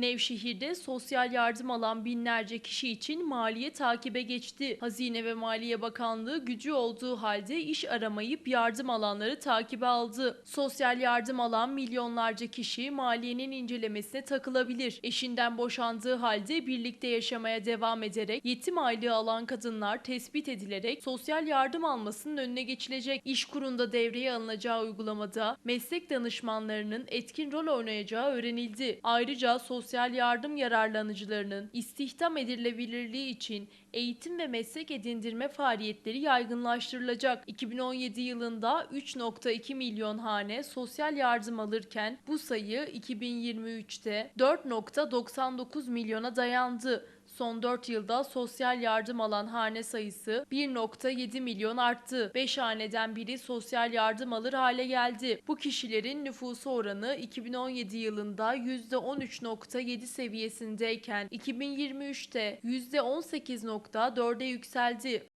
Nevşehir'de sosyal yardım alan binlerce kişi için maliye takibe geçti. Hazine ve Maliye Bakanlığı gücü olduğu halde iş aramayıp yardım alanları takibe aldı. Sosyal yardım alan milyonlarca kişi maliyenin incelemesine takılabilir. Eşinden boşandığı halde birlikte yaşamaya devam ederek yetim aylığı alan kadınlar tespit edilerek sosyal yardım almasının önüne geçilecek. İş kurunda devreye alınacağı uygulamada meslek danışmanlarının etkin rol oynayacağı öğrenildi. Ayrıca sosyal yardım yararlanıcılarının istihdam edilebilirliği için eğitim ve meslek edindirme faaliyetleri yaygınlaştırılacak. 2017 yılında 3.2 milyon hane sosyal yardım alırken bu sayı 2023'te 4.99 milyona dayandı. Son 4 yılda sosyal yardım alan hane sayısı 1.7 milyon arttı. 5 haneden biri sosyal yardım alır hale geldi. Bu kişilerin nüfusu oranı 2017 yılında %13.7 seviyesindeyken 2023'te %18.4'e yükseldi.